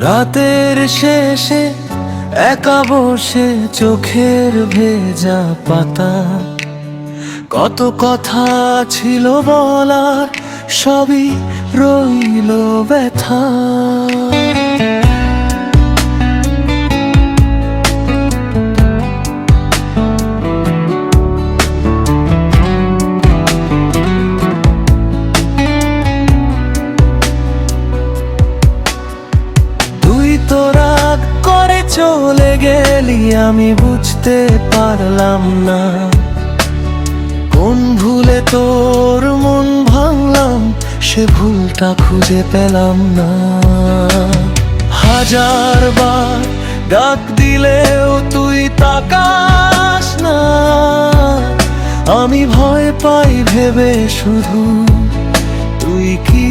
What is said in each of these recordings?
রাতের শেষে একা বসে চোখের ভেজা পাতা। কত কথা ছিল বলার সবই রইল ব্যথা। গেলি আমি বুঝতে পারলাম না। কোন ভুলে তোর মন ভাঙলাম, সে ভুলটা খুঁজে পেলাম না। হাজার বার ডাক দিলেও তুই তাকাস না। আমি ভয় পাই ভেবে শুধু তুই কি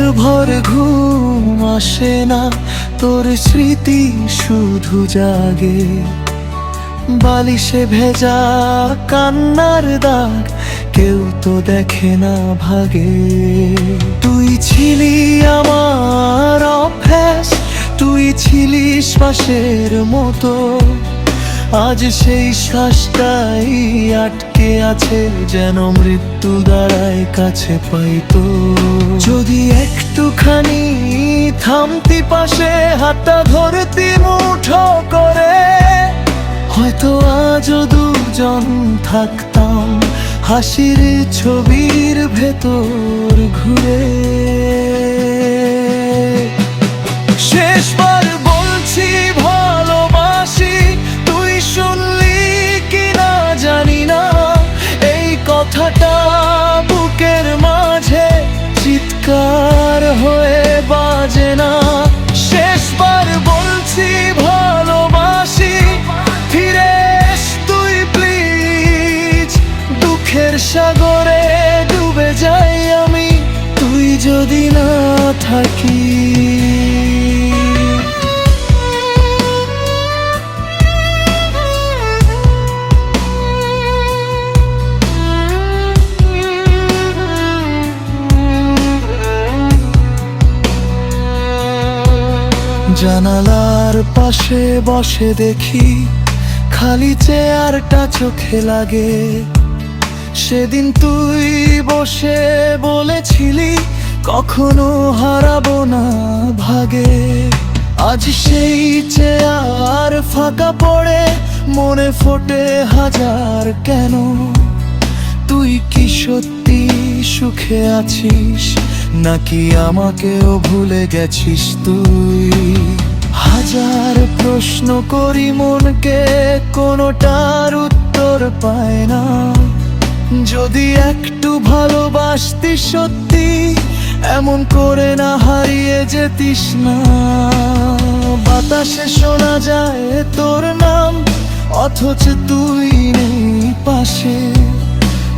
রাত ভর ঘুম আসে না, তোর স্মৃতি শুধু জাগে। বালিশে ভেজা কান্নার দাগ কেউ তো দেখে না ভাগে। তুই ছিলি আমার অভ্যাস, তুই ছিলি শ্বাসের মতো। আজ সেই শ্বাসটাই আটকে আছে, যেন মৃত্যু দাঁড়ায় কাছে পাইতো যদি একটুখানি থামতি পাশে, হাতটা ধরতি মুঠো করে, হয়তো আজও দুজন থাকতাম হাসির ছবির ভেতর ঘুরে। শেষবার সাগরে ডুবে যাই আমি, তুই যদি না থাকি। জানালার পাশে বসে দেখি, খালি চেয়ারটা চোখে লাগে। সেদিন তুই বসে বলেছিলি, কখনো হারাবো না ভাগে। আজ সেই চেয়ার ফাঁকা পড়ে, মনে ফোটে হাজার কেন? তুই কি সত্যি সুখে আছিস, নাকি আমাকেও ভুলে গেছিস তুই? হাজার প্রশ্ন করি মনকে, কোনোটার উত্তর পায় না। যদি একটু ভালোবাসতি সত্যি, এমন করে না হারিয়ে যেতিস না। বাতাসে শোনা যায় তোর নাম, অথচ তুই নেই পাশে।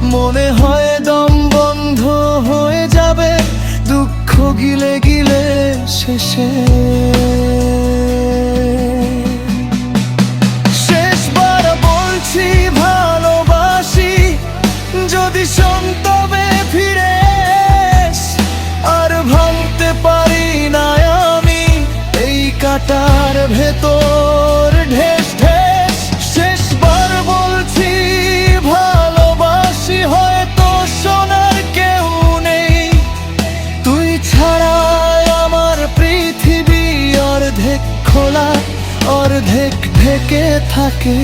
মনে হয় দম বন্ধ হয়ে যাবে, দুঃখ গিলে গিলে শেষে। যদি সন্তবে ফিরে আর ভাঙতে পারি না আমি, এই কাটার ভেতর ঢেস ঢেস। শেষবার বলছি, ভালোবাসি হয়তো সোনার কেউ নেই। তুই ছাড়া আমার পৃথিবী অর্ধেক খোলা, অর্ধেক ঢেকে থাকে।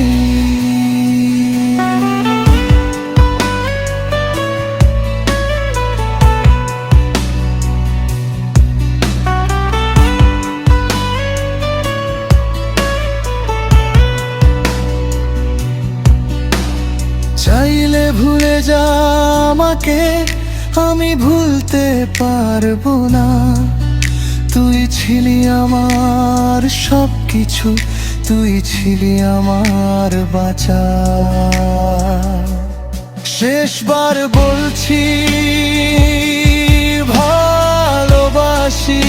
তোমাকে আমি ভুলতে পারব না। তুই ছিলি আমার সব কিছু তুই ছিলি আমার বাঁচা। শেষবার বলছি, ভালোবাসি।